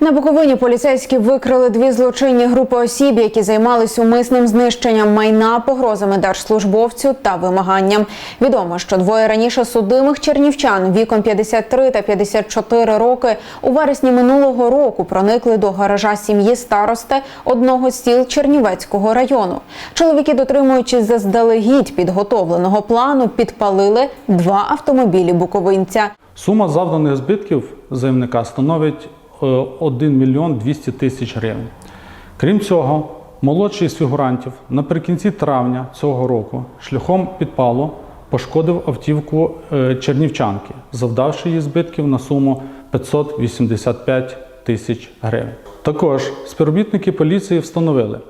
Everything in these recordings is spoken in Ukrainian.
На Буковині поліцейські викрили дві злочинні групи осіб, які займались умисним знищенням майна, погрозами держслужбовцю та вимаганням. Відомо, що двоє раніше судимих чернівчан віком 53 та 54 роки у вересні минулого року проникли до гаража сім'ї старости одного з сіл Чернівецького району. Чоловіки, дотримуючись заздалегідь підготовленого плану, підпалили два автомобілі буковинця. Сума завданих збитків заявника становить 1 мільйон 200 тисяч гривень. Крім цього, молодший з фігурантів наприкінці травня цього року шляхом підпалу пошкодив автівку е, чернівчанки, завдавши їй збитків на суму 585 тисяч гривень. Також співробітники поліції встановили,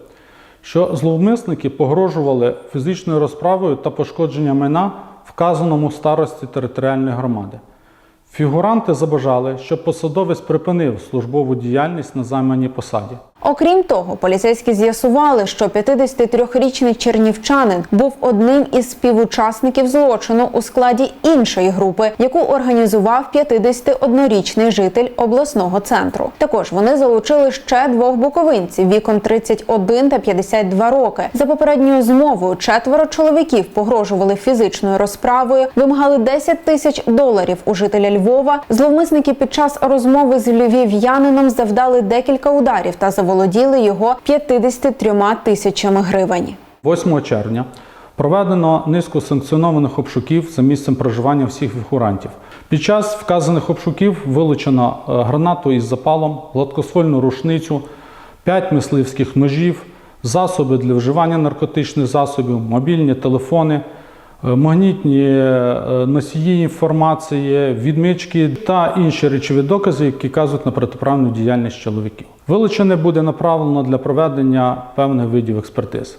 що зловмисники погрожували фізичною розправою та пошкодженням майна вказаному старості територіальної громади. Фігуранти забажали, щоб посадовець припинив службову діяльність на займаній посаді. Окрім того, поліцейські з'ясували, що 53-річний чернівчанин був одним із співучасників злочину у складі іншої групи, яку організував 51-річний житель обласного центру. Також вони залучили ще двох буковинців віком 31 та 52 роки. За попередньою змовою четверо чоловіків погрожували фізичною розправою, вимагали 10 тисяч доларів у жителя Львова. Зловмисники під час розмови з львів'янином завдали декілька ударів та заволоділи його 53 тисячами гривень. 8 червня проведено низку санкціонованих обшуків за місцем проживання всіх фігурантів. Під час вказаних обшуків вилучено е, гранату із запалом, гладкоствольну рушницю, 5 мисливських ножів, засоби для вживання наркотичних засобів, мобільні телефони, магнітні е, носії інформації, відмички та інші речові докази, які казують на протиправну діяльність чоловіків. Вилучене буде направлено для проведення певних видів експертиз.